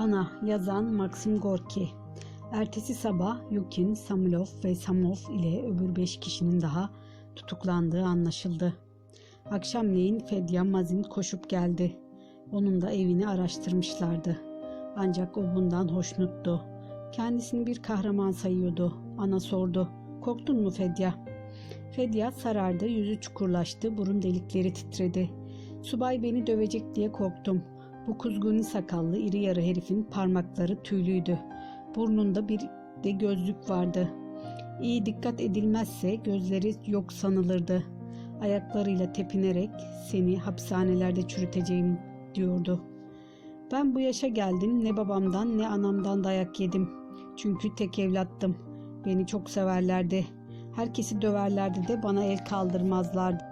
Ana yazan Maxim Gorki. Ertesi sabah Yukin, Samilov ve Samov ile öbür beş kişinin daha tutuklandığı anlaşıldı. Akşamleyin Fedya Mazin koşup geldi. Onun da evini araştırmışlardı. Ancak o bundan hoşnuttu. Kendisini bir kahraman sayıyordu. Ana sordu. Korktun mu Fedya? Fedya sarardı, yüzü çukurlaştı, burun delikleri titredi. Subay beni dövecek diye korktum. Bu kuzguni sakallı iri yarı herifin parmakları tüylüydü. Burnunda bir de gözlük vardı. İyi dikkat edilmezse gözleri yok sanılırdı. Ayaklarıyla tepinerek seni hapishanelerde çürüteceğim diyordu. Ben bu yaşa geldim ne babamdan ne anamdan dayak yedim. Çünkü tek evlattım. Beni çok severlerdi. Herkesi döverlerdi de bana el kaldırmazlardı.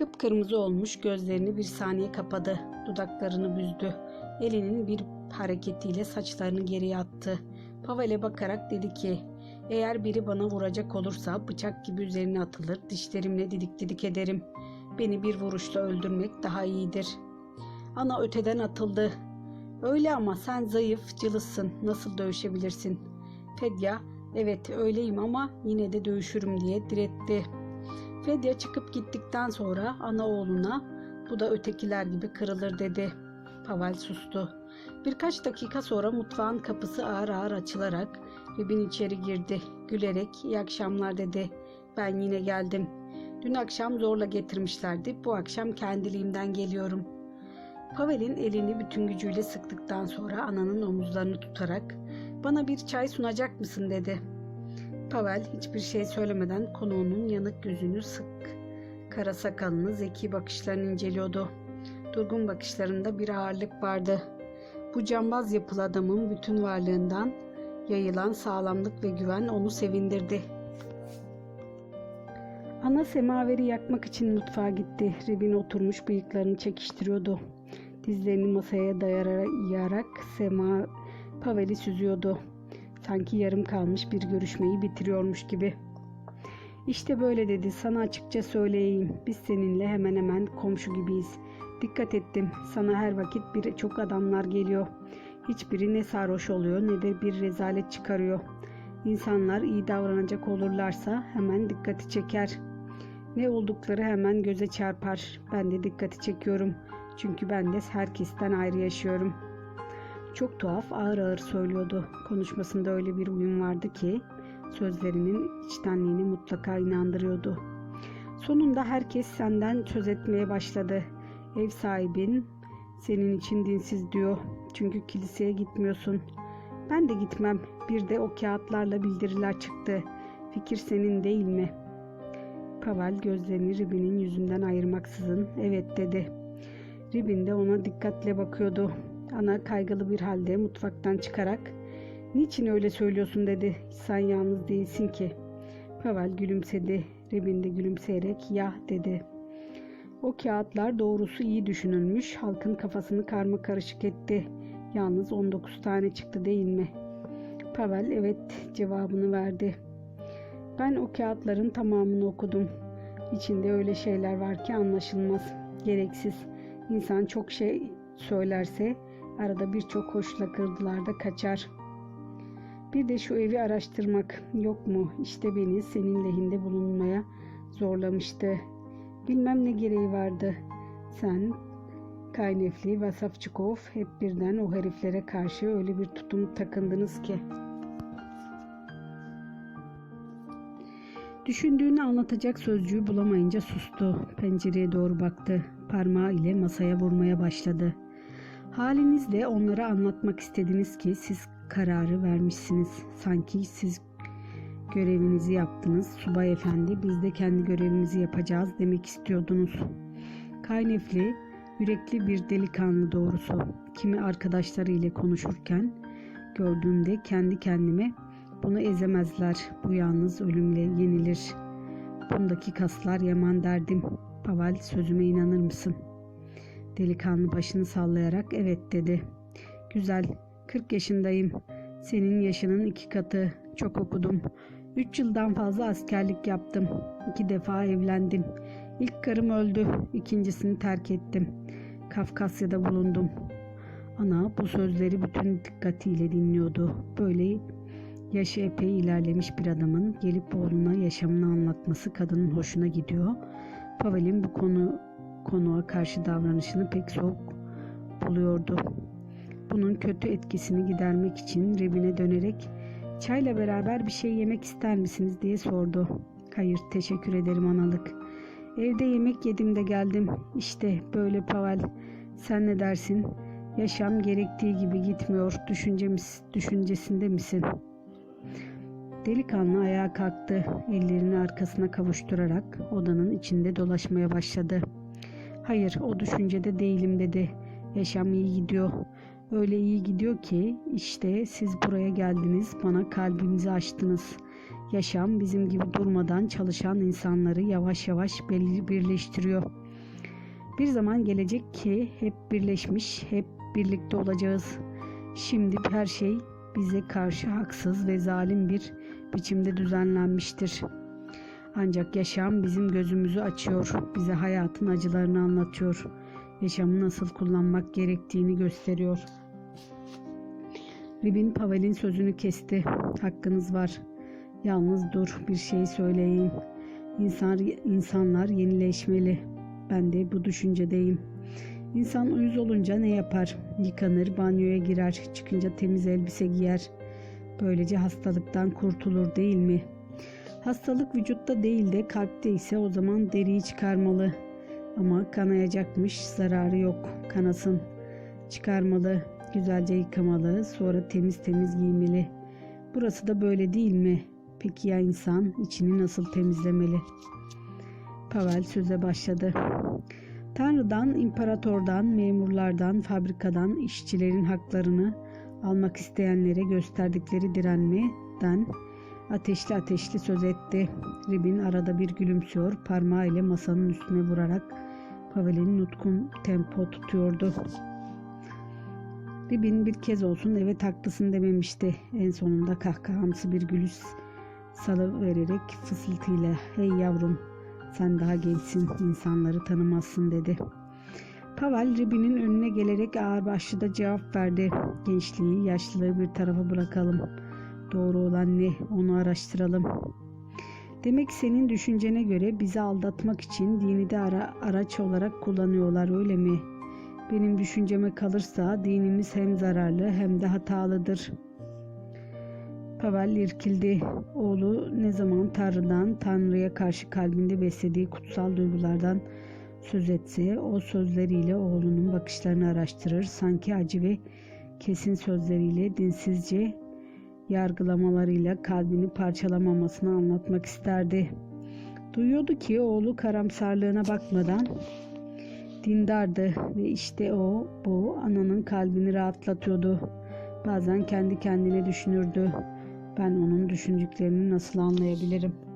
Kıpkırmızı olmuş gözlerini bir saniye kapadı. Dudaklarını büzdü. Elinin bir hareketiyle saçlarını geriye attı. Pavel'e bakarak dedi ki eğer biri bana vuracak olursa bıçak gibi üzerine atılır dişlerimle didik didik ederim. Beni bir vuruşla öldürmek daha iyidir. Ana öteden atıldı. Öyle ama sen zayıf, cılızsın. Nasıl dövüşebilirsin? Fedya, evet öyleyim ama yine de dövüşürüm diye diretti. Fedya çıkıp gittikten sonra ana oğluna bu da ötekiler gibi kırılır dedi. Pavel sustu. Birkaç dakika sonra mutfağın kapısı ağır ağır açılarak Ribin içeri girdi. Gülerek iyi akşamlar dedi. Ben yine geldim. Dün akşam zorla getirmişlerdi. Bu akşam kendiliğimden geliyorum. Pavel'in elini bütün gücüyle sıktıktan sonra ananın omuzlarını tutarak bana bir çay sunacak mısın dedi. Pavel hiçbir şey söylemeden konuğunun yanık gözünü sık, kara sakalını, zeki bakışlarını inceliyordu. Durgun bakışlarında bir ağırlık vardı. Bu cambaz yapılı adamın bütün varlığından yayılan sağlamlık ve güven onu sevindirdi. Ana semaveri yakmak için mutfağa gitti. Ribin oturmuş bıyıklarını çekiştiriyordu. Dizlerini masaya dayayarak sema Pavel'i süzüyordu. Sanki yarım kalmış bir görüşmeyi bitiriyormuş gibi. İşte böyle dedi. Sana açıkça söyleyeyim. Biz seninle hemen hemen komşu gibiyiz. Dikkat ettim. Sana her vakit birçok adamlar geliyor. Hiçbiri ne sarhoş oluyor ne de bir rezalet çıkarıyor. İnsanlar iyi davranacak olurlarsa hemen dikkati çeker. Ne oldukları hemen göze çarpar. Ben de dikkati çekiyorum. Çünkü ben de herkesten ayrı yaşıyorum. Çok tuhaf ağır ağır söylüyordu. Konuşmasında öyle bir uyum vardı ki sözlerinin içtenliğini mutlaka inandırıyordu. Sonunda herkes senden söz etmeye başladı. Ev sahibin senin için dinsiz diyor. Çünkü kiliseye gitmiyorsun. Ben de gitmem. Bir de o kağıtlarla bildiriler çıktı. Fikir senin değil mi? Pavel gözlerini Ribin'in yüzünden ayırmaksızın evet dedi. Ribin de ona dikkatle bakıyordu. Ana kaygılı bir halde mutfaktan çıkarak ''Niçin öyle söylüyorsun?'' dedi. ''Sen yalnız değilsin ki.'' Pavel gülümsedi. Ribin de gülümseyerek ''Ya'' dedi. O kağıtlar doğrusu iyi düşünülmüş, halkın kafasını karma karışık etti. Yalnız 19 tane çıktı değil mi? Pavel evet cevabını verdi. Ben o kağıtların tamamını okudum. İçinde öyle şeyler var ki anlaşılmaz. Gereksiz. İnsan çok şey söylerse arada birçok hoşla kırdılarda kaçar. Bir de şu evi araştırmak yok mu? İşte beni senin lehinde bulunmaya zorlamıştı. Bilmem ne gereği vardı. Sen, Kaynefli ve Safçukov hep birden o heriflere karşı öyle bir tutum takındınız ki. Düşündüğünü anlatacak sözcüğü bulamayınca sustu. Pencereye doğru baktı. Parmağı ile masaya vurmaya başladı. Halinizle onlara anlatmak istediniz ki siz kararı vermişsiniz. Sanki siz görevinizi yaptınız. Subay efendi biz de kendi görevimizi yapacağız demek istiyordunuz. Kaynefli, yürekli bir delikanlı doğrusu. Kimi arkadaşları ile konuşurken gördüğümde kendi kendime bunu ezemezler. Bu yalnız ölümle yenilir. Bundaki kaslar yaman derdim. Pavel sözüme inanır mısın? Delikanlı başını sallayarak evet dedi. Güzel. 40 yaşındayım. Senin yaşının iki katı. Çok okudum. Üç yıldan fazla askerlik yaptım. İki defa evlendim. İlk karım öldü. İkincisini terk ettim. Kafkasya'da bulundum. Ana bu sözleri bütün dikkatiyle dinliyordu. Böyle yaşı epey ilerlemiş bir adamın gelip oğluna yaşamını anlatması kadının hoşuna gidiyor. Pavel'in bu konu konuğa karşı davranışını pek soğuk buluyordu. Bunun kötü etkisini gidermek için Rebine dönerek çayla beraber bir şey yemek ister misiniz diye sordu. Hayır teşekkür ederim analık. Evde yemek yedim de geldim. İşte böyle Pavel. Sen ne dersin? Yaşam gerektiği gibi gitmiyor. Düşüncemiz, düşüncesinde misin? Delikanlı ayağa kalktı. Ellerini arkasına kavuşturarak odanın içinde dolaşmaya başladı. Hayır o düşüncede değilim dedi. Yaşam iyi gidiyor. Öyle iyi gidiyor ki işte siz buraya geldiniz bana kalbinizi açtınız. Yaşam bizim gibi durmadan çalışan insanları yavaş yavaş bir- birleştiriyor. Bir zaman gelecek ki hep birleşmiş, hep birlikte olacağız. Şimdi her şey bize karşı haksız ve zalim bir biçimde düzenlenmiştir. Ancak yaşam bizim gözümüzü açıyor, bize hayatın acılarını anlatıyor. Yaşamı nasıl kullanmak gerektiğini gösteriyor. Ribin Pavel'in sözünü kesti. Hakkınız var. Yalnız dur bir şey söyleyeyim. İnsan, insanlar yenileşmeli. Ben de bu düşüncedeyim. İnsan uyuz olunca ne yapar? Yıkanır, banyoya girer, çıkınca temiz elbise giyer. Böylece hastalıktan kurtulur değil mi? Hastalık vücutta değil de kalpte ise o zaman deriyi çıkarmalı. Ama kanayacakmış, zararı yok. Kanasın. Çıkarmalı, güzelce yıkamalı, sonra temiz temiz giymeli. Burası da böyle değil mi? Peki ya insan içini nasıl temizlemeli? Pavel söze başladı. Tanrı'dan, imparatordan, memurlardan, fabrikadan, işçilerin haklarını almak isteyenlere gösterdikleri direnmeden ateşli ateşli söz etti. Ribin arada bir gülümsüyor, parmağıyla masanın üstüne vurarak Pavel'in nutkun tempo tutuyordu. Ribin bir kez olsun evet haklısın dememişti. En sonunda kahkahamsı bir gülüş salıvererek fısıltıyla hey yavrum sen daha gençsin insanları tanımazsın dedi. Pavel Ribin'in önüne gelerek ağırbaşlı da cevap verdi. Gençliği, yaşlılığı bir tarafa bırakalım. Doğru olan ne onu araştıralım. Demek senin düşüncene göre bizi aldatmak için dini de ara, araç olarak kullanıyorlar öyle mi? Benim düşünceme kalırsa dinimiz hem zararlı hem de hatalıdır. Pavel irkildi. Oğlu ne zaman Tanrı'dan, Tanrı'ya karşı kalbinde beslediği kutsal duygulardan söz etse o sözleriyle oğlunun bakışlarını araştırır. Sanki acı ve kesin sözleriyle dinsizce yargılamalarıyla kalbini parçalamamasını anlatmak isterdi. Duyuyordu ki oğlu karamsarlığına bakmadan dindardı ve işte o bu ananın kalbini rahatlatıyordu. Bazen kendi kendine düşünürdü. Ben onun düşündüklerini nasıl anlayabilirim?